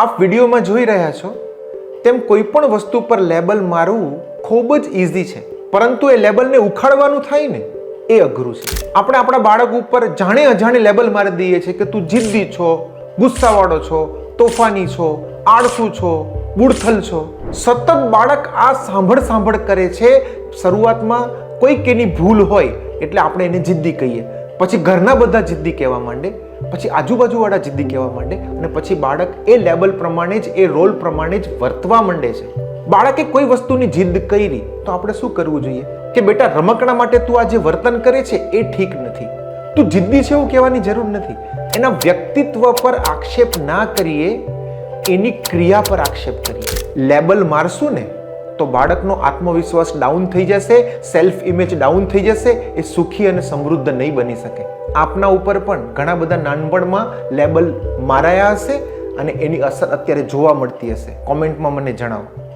આપ વિડીયોમાં જોઈ રહ્યા છો, તેમ કોઈ પણ વસ્તુ પર લેબલ મારવું ખૂબ જ ઇઝી છે. પરંતુ એ લેબલને ઉખાડવાનું થાય ને, એ અઘરું છે. આપણે આપણા બાળક ઉપર જાણે અજાણે લેબલ મારી દઈએ છીએ કે તું જિદ્દી છો, ગુસ્સાવાળો છો, તોફાની છો, આળસુ છો, બુડથલ છો. સતત બાળક આ સાંભળ સાંભળ કરે છે. શરૂઆતમાં કોઈક એની ભૂલ હોય, એટલે આપણે એને જિદ્દી કહીએ. પછી ઘરના બધા જિદ્દી કહેવા માંડે, પછી આજુબાજુવાળા જિદ્દી કહેવા માંડે અને પછી બાળક એ લેબલ પ્રમાણે જ, એ રોલ પ્રમાણે જ વર્તવા માંડે છે. બાળકે કોઈ વસ્તુની જિદ્દ કરી તો આપણે શું કરવું જોઈએ? કે બેટા રમકડા માટે તું આ જે વર્તન કરે છે એ ઠીક નથી. તું જિદ્દી છે એવું કહેવાની જરૂર નથી. એના વ્યક્તિત્વ પર આક્ષેપ ના કરીએ, એની ક્રિયા પર આક્ષેપ કરીએ. લેબલ મારશું ને તો બાળકનો આત્મવિશ્વાસ ડાઉન થઈ જશે સેલ્ફ ઇમેજ ડાઉન થઈ જશે, એ સુખી અને સમૃદ્ધ નહીં બની શકે. આપના ઉપર પણ ઘણા બધા નાનપણમાં લેબલ મારાયા હશે અને એની અસર અત્યારે જોવા મળતી હશે. કોમેન્ટમાં મને જણાવો.